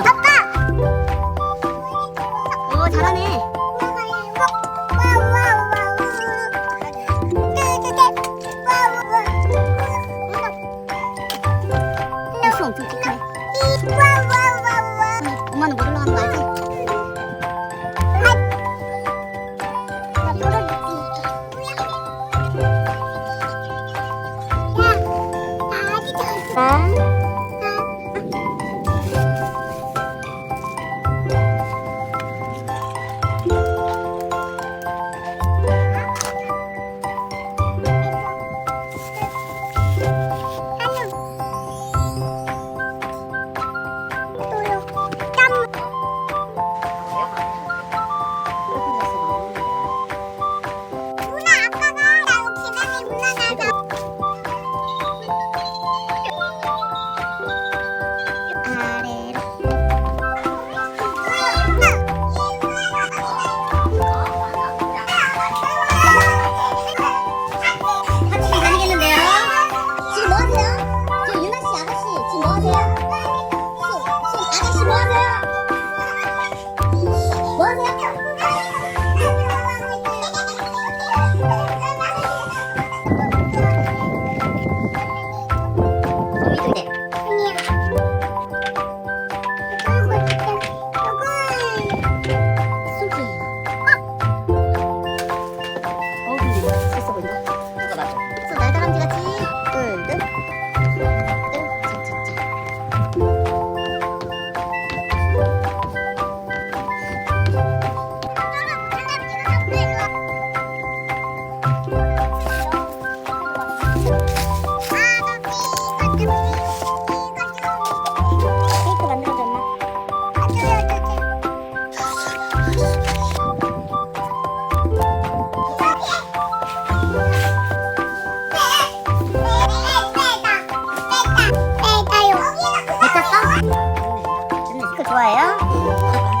아빠. 오 잘하네. 수 엄청 pik하네. 엄마는 못 올라가는 거 알지? 아, Bye. Música